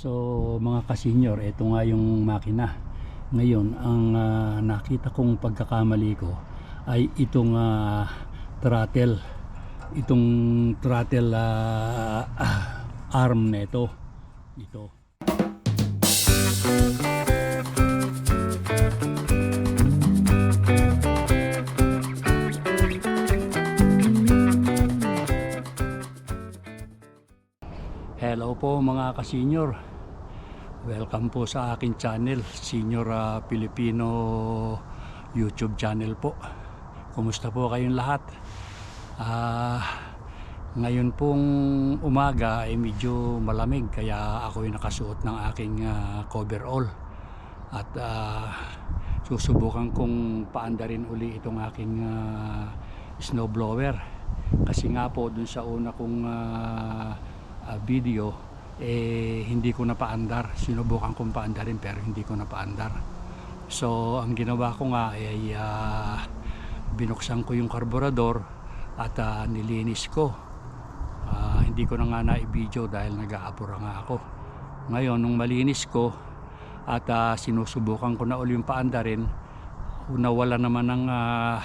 So mga kasenyor, ito nga yung makina. Ngayon, ang ah, nakita kong pagkakamali ko ay itong ah, throttle. Itong throttle ah, ah, arm na ito. Ito. Hello po mga kasenyor. Welcome po sa akin channel, Senior ah, Filipino YouTube channel po. Kumusta po kayong lahat? Ah, ngayon pong umaga ay medyo malamig kaya ako ay nakasuot ng aking ah, coverall. At ah, susubukan kong paandarin uli itong aking ah, snowblower. Kasi nga po dun sa una kong ah, ah, video eh hindi ko napaandar. Sinubukan kong paandarin pero hindi ko napaandar. So ang ginawa ko nga ay ah, binuksan ko yung karburador at ah, nilinis ko. Ah, hindi ko na nga na-video dahil nag-aapura nga ako. Ngayon nung malinis ko at ah, sinusubukan ko na uli yung paandarin nawala naman ng ah,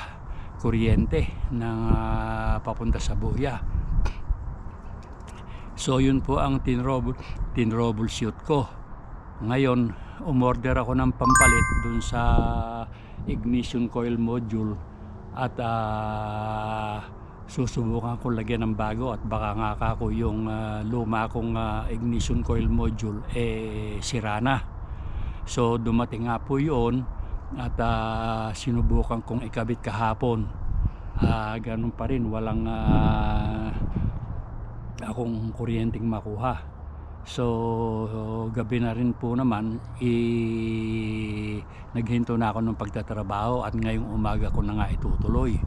kuryente na ah, papunta sa buya So yun po ang tinrouble, tinrouble shoot ko. Ngayon, umorder ako ng pampalit dun sa ignition coil module at ah, susubukan ko lagyan ng bago at baka nga ako yung ah, luma kong ah, ignition coil module eh sira na. So dumating nga po yun at ah, sinubukan kong ikabit kahapon. Ah, ganun pa rin, walang ah, akong kuryenteng makuha. So, gabi na rin po naman, i naghinto na ako ng pagtatrabaho at ngayong umaga ko na nga itutuloy.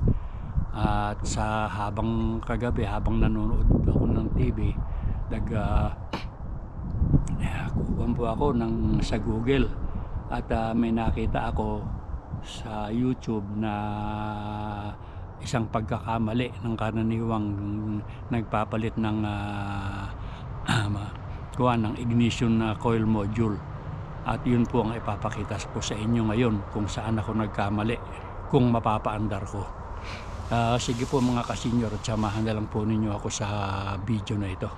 At sa habang kagabi, habang nanonood ako ng TV, nag uh, po ako ng, sa Google at ah, may nakita ako sa YouTube na isang pagkakamali ng karaniwang nagpapalit ng uh, kuha ng ignition na coil module. At yun po ang ipapakita po sa inyo ngayon kung saan ako nagkamali kung mapapaandar ko. Ah, sige po mga kasenyor at samahan na lang po ninyo ako sa video na ito.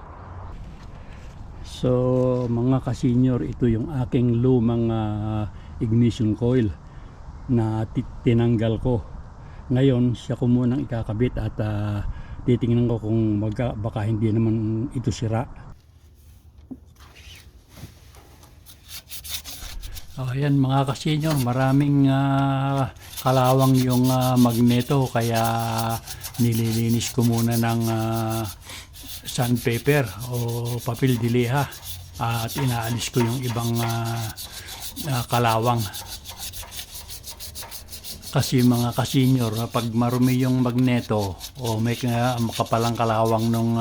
So mga kasenyor ito yung aking lumang ah, ignition coil na ti- tinanggal ko ngayon siya ko munang ikakabit at ah, titingnan ko kung magka, baka hindi naman ito sira Oh, ayan mga kasenyor, maraming ah, kalawang yung ah, magneto kaya nililinis ko muna ng ah, sandpaper o papel de liha at inaalis ko yung ibang ah, ah, kalawang. Kasi mga kasenyor, pag marumi yung magneto o may ka- makapalang kalawang ng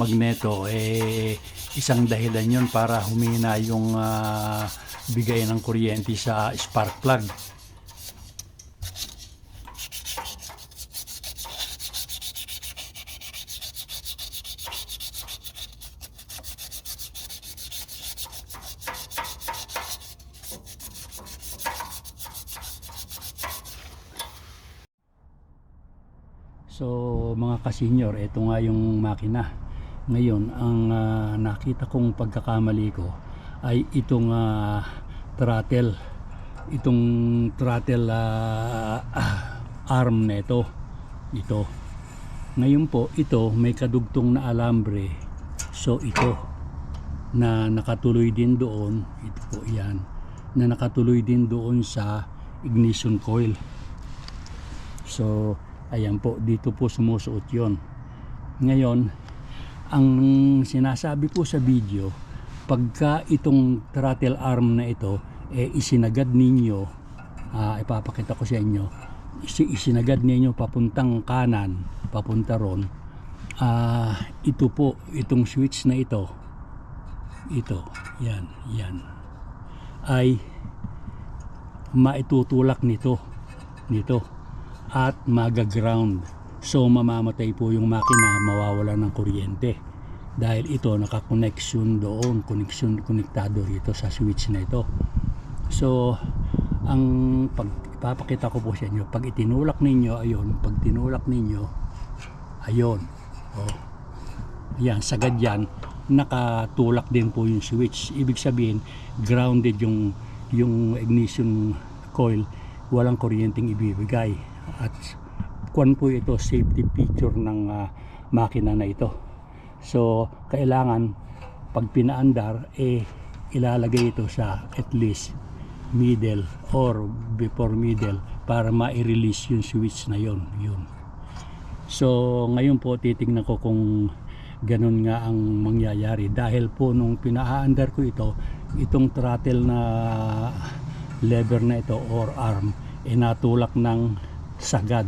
magneto, eh isang dahilan yun para humina yung ah, bigay ng kuryente sa spark plug. So mga kasenyor, ito nga yung makina. Ngayon, ang ah, nakita kong pagkakamali ko ay itong ah, throttle. Itong throttle ah, ah, arm na ito. Ito. Ngayon po, ito may kadugtong na alambre. So ito na nakatuloy din doon, ito po yan, na nakatuloy din doon sa ignition coil. So, ayan po, dito po sumusuot yon. Ngayon, ang sinasabi po sa video, pagka itong throttle arm na ito, eh, isinagad ninyo, ah, ipapakita ko sa inyo, isi- isinagad ninyo papuntang kanan, papunta ron, ah, ito po, itong switch na ito, ito, yan, yan, ay maitutulak nito, nito, at magaground. So mamamatay po yung makina, mawawala ng kuryente. dahil ito nakakoneksyon doon koneksyon konektado rito sa switch na ito so ang pag ipapakita ko po sa inyo pag itinulak ninyo ayun pag tinulak ninyo ayun oh yan sagad yan nakatulak din po yung switch ibig sabihin grounded yung yung ignition coil walang kuryenteng ibibigay at kwan po ito safety feature ng ah, makina na ito. So kailangan pag pinaandar eh ilalagay ito sa at least middle or before middle para ma-release yung switch na yon yun. So ngayon po titingnan ko kung ganun nga ang mangyayari. Dahil po nung pinaandar ko ito itong throttle na lever na ito or arm eh natulak ng sagad.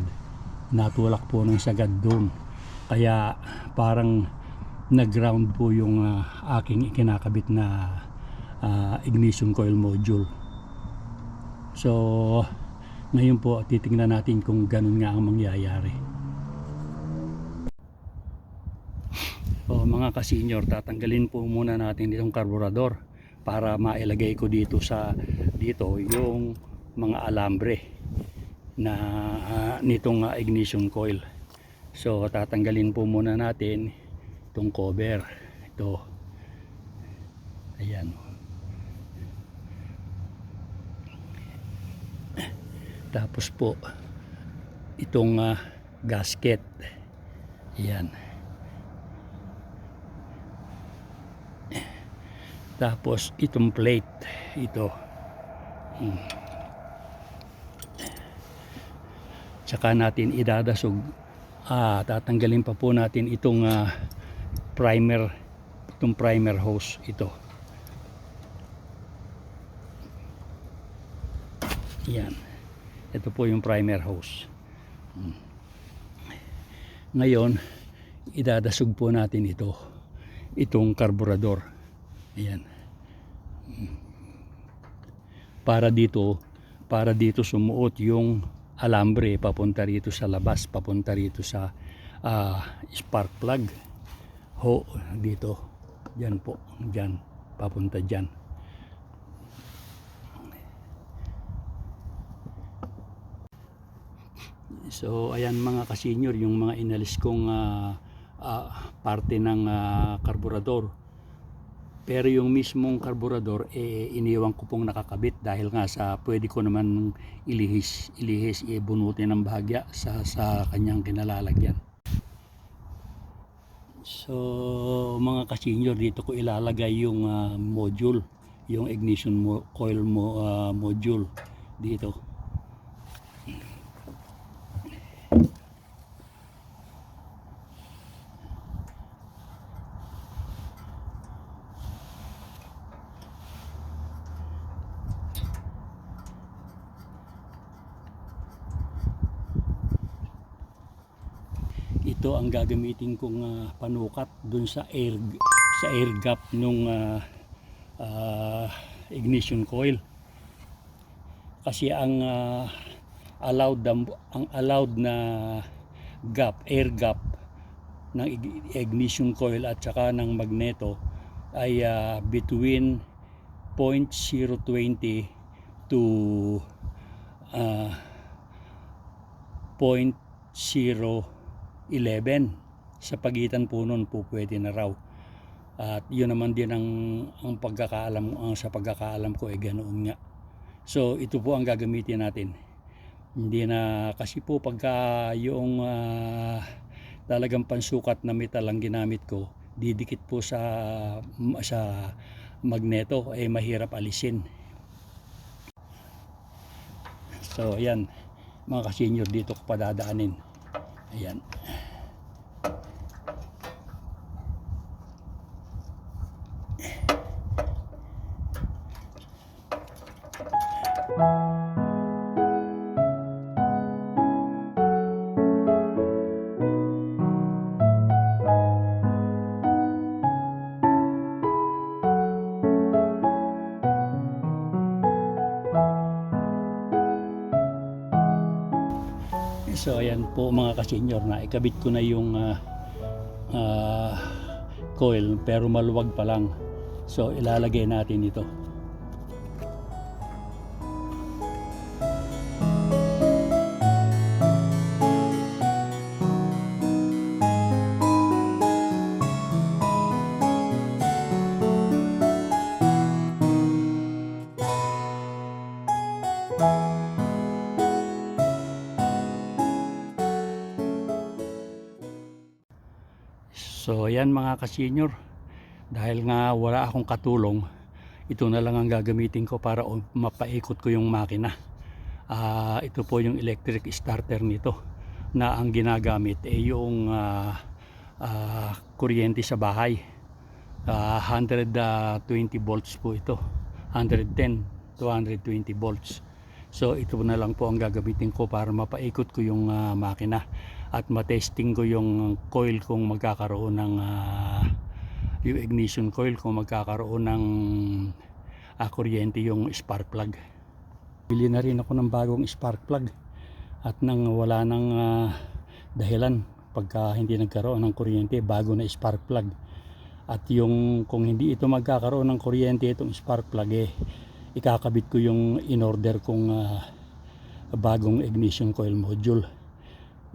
Natulak po ng sagad doon. Kaya parang nag-ground po yung ah, aking ikinakabit na ah, ignition coil module. So ngayon po titingnan natin kung ganun nga ang mangyayari. O mga ka-senior tatanggalin po muna natin itong karburador para mailagay ko dito sa dito yung mga alambre na ah, nitong ah, ignition coil. So tatanggalin po muna natin itong cover. Ito. Ayan. Tapos po itong ah, gasket. Ayan. Tapos itong plate. Ito. Hmm. Tsaka natin idadasog. Ah, tatanggalin pa po natin itong ah, primer itong primer hose ito. Yan. Ito po yung primer hose. Hmm. ngayon idadasog po natin ito itong karburador. Ayan. Hmm. para dito para dito sumuot yung alambre papunta rito sa labas papunta rito sa ah, spark plug. Ho dito. Diyan po diyan papunta diyan. So ayan mga ka-senior yung mga inalis kong ah, ah, parte ng ah, karburador pero yung mismong karburador eh iniwan ko pong nakakabit dahil nga sa pwede ko naman ilihis ilihis ibunutin ng bahagya sa sa kanyang kinalalagyan. So mga ka-senior dito ko ilalagay yung ah, module, yung ignition mo- coil mo ah, module dito. ito ang gagamitin kong ah, panukat dun sa air sa air gap nung ah, ah, ignition coil. Kasi ang ah, allowed ang allowed na gap air gap ng ig- ignition coil at saka ng magneto ay ah, between 0.020 to ah, 0.0 11 sa pagitan po nun po pwede na raw. At yun naman din ang, ang pagkakaalam ang sa pagkakaalam ko ay ganoon nga. So ito po ang gagamitin natin. Hindi na kasi po pagka yung ah, talagang pansukat na metal ang ginamit ko didikit po sa sa magneto ay mahirap alisin. So ayan. Mga ka-senior dito ko padadaanin ayan po mga ka-senior na ikabit ko na yung ah, ah, coil pero maluwag pa lang. So ilalagay natin ito. Ayan mga ka-senior, dahil nga wala akong katulong, ito na lang ang gagamitin ko para o- mapaikot ko yung makina. Ah, ito po yung electric starter nito na ang ginagamit ay yung ah, ah, kuryente sa bahay. Ah, 120 volts po ito. 110 to 120 volts. So ito na lang po ang gagamitin ko para mapaikot ko yung ah, makina at matesting ko yung coil kung magkakaroon ng ah, yung ignition coil kung magkakaroon ng ah, kuryente yung spark plug. Bili na rin ako ng bagong spark plug at nang wala ng ah, dahilan pagka hindi nagkaroon ng kuryente bago na spark plug. At yung kung hindi ito magkakaroon ng kuryente itong spark plug eh ikakabit ko yung in order kong ah, bagong ignition coil module.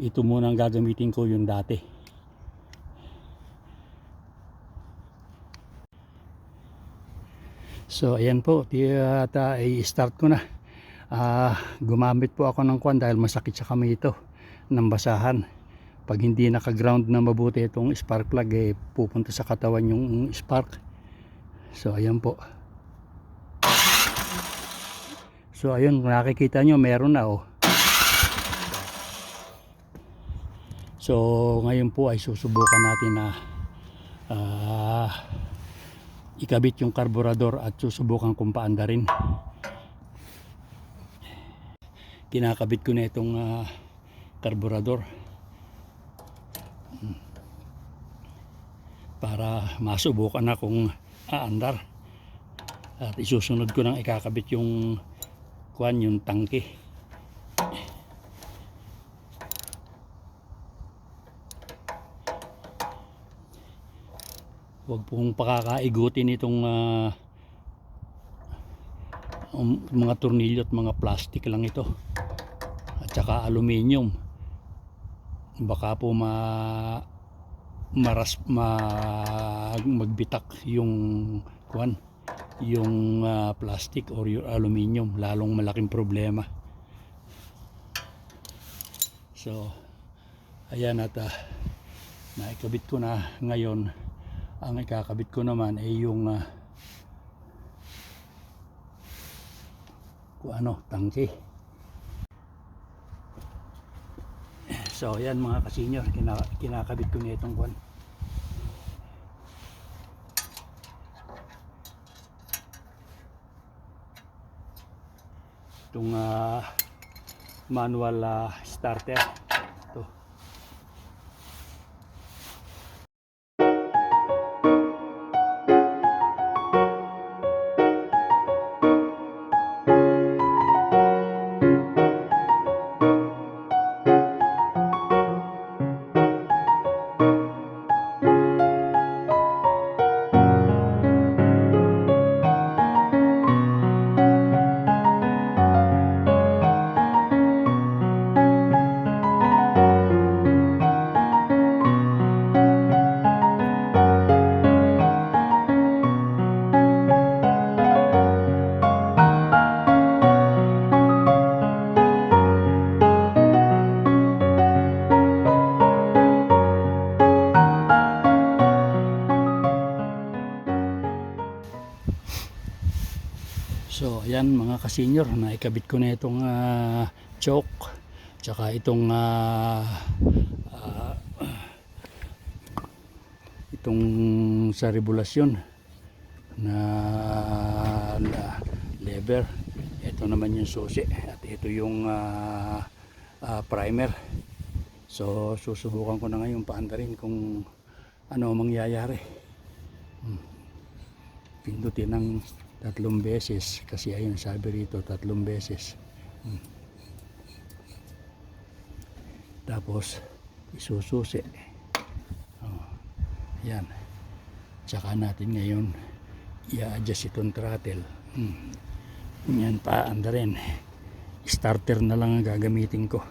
Ito muna ang gagamitin ko yung dati. So ayan po, at uh, i-start ko na. Ah, gumamit po ako ng kwan dahil masakit sa kamay ito ng basahan. Pag hindi naka-ground na mabuti itong spark plug eh pupunta sa katawan yung spark. So ayan po. So ayun, nakikita nyo meron na oh. So ngayon po ay susubukan natin na ah, ikabit yung karburador at susubukan kung paanda rin. Kinakabit ko na itong ah, karburador. Hmm. Para masubukan na kung aandar. At isusunod ko nang ikakabit yung kuan yung tangke. Huwag pong pakakaigutin itong um, mga tornilyo at mga plastic lang ito. At saka aluminium. Baka po ma maras ma magbitak yung kuan yung ah, plastic or yung aluminium lalong malaking problema so ayan at ah, naikabit ko na ngayon ang ikakabit ko naman ay yung kung ano tangke. So ayan mga kasenyor kina, kinakabit ko na itong kwan. Itong ah, manual ah, starter So ayan mga kasenyor, naikabit ko na itong ah, choke tsaka itong ah, ah, itong sa regulasyon na, na lever. Ito naman yung susi at ito yung ah, ah, primer. So susubukan ko na ngayon paanda rin kung ano ang mangyayari. Hmm. Pindutin ng tatlong beses kasi ayun sabi rito tatlong beses Hmm. tapos isususi oh, yan Tsaka natin ngayon i-adjust itong throttle. Hmm. Yan pa, anda rin. Starter na lang ang gagamitin ko.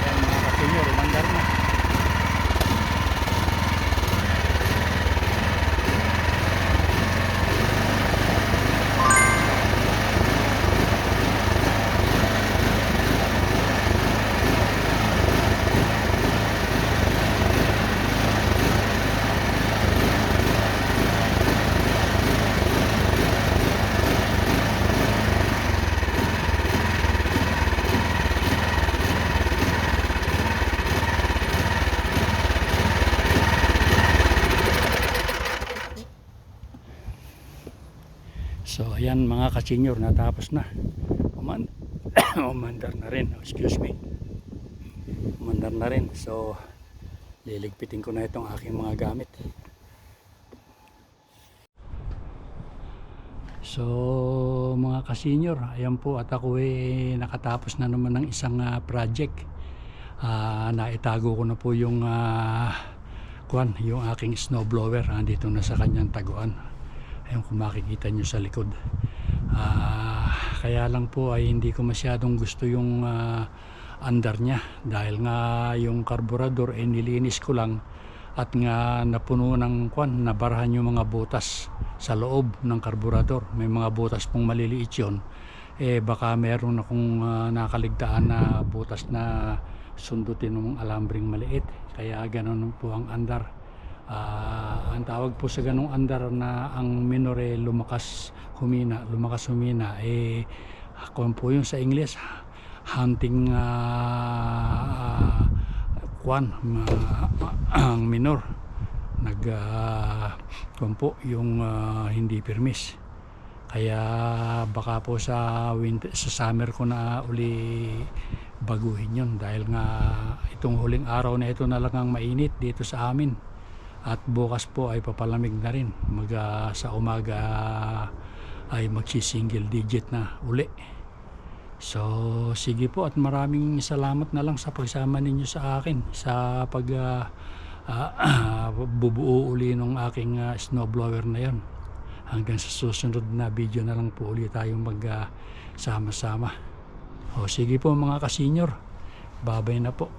Ayan mga kasenyor, umandar na. So ayan mga kasenyor, natapos na. Uman umandar na rin. Excuse me. Umandar na rin. So liligpitin ko na itong aking mga gamit. So mga kasenyor, ayan po at ako eh nakatapos na naman ng isang ah, project. Ah, naitago ko na po yung ah, kwan, yung aking snowblower andito na sa kanyang taguan. Ayun kung makikita nyo sa likod. Ah, kaya lang po ay hindi ko masyadong gusto yung ah, andar niya dahil nga yung karburador ay nilinis ko lang at nga napuno ng kwan, nabarahan yung mga butas sa loob ng karburador. May mga butas pong maliliit yun. Eh baka meron akong ah, nakaligtaan na butas na sundutin ng alambring maliit. Kaya ganun po ang andar. Ah, ang tawag po sa ganung andar na ang minore lumakas humina, lumakas humina eh kung po yung sa English hunting ah, kwan ma- ang minor. Nag ah, kwan po yung ah, hindi permis. Kaya baka po sa winter, sa summer ko na uli baguhin yun dahil nga itong huling araw na ito na lang ang mainit dito sa amin at bukas po ay papalamig na rin. Mag ah, sa umaga ay magsi-single digit na uli. So sige po at maraming salamat na lang sa pagsama ninyo sa akin sa pag ah, ah, bubuo uli ng aking ah, snowblower na yon hanggang sa susunod na video na lang po uli tayong mag ah, sama-sama o sige po mga kasenyor babay na po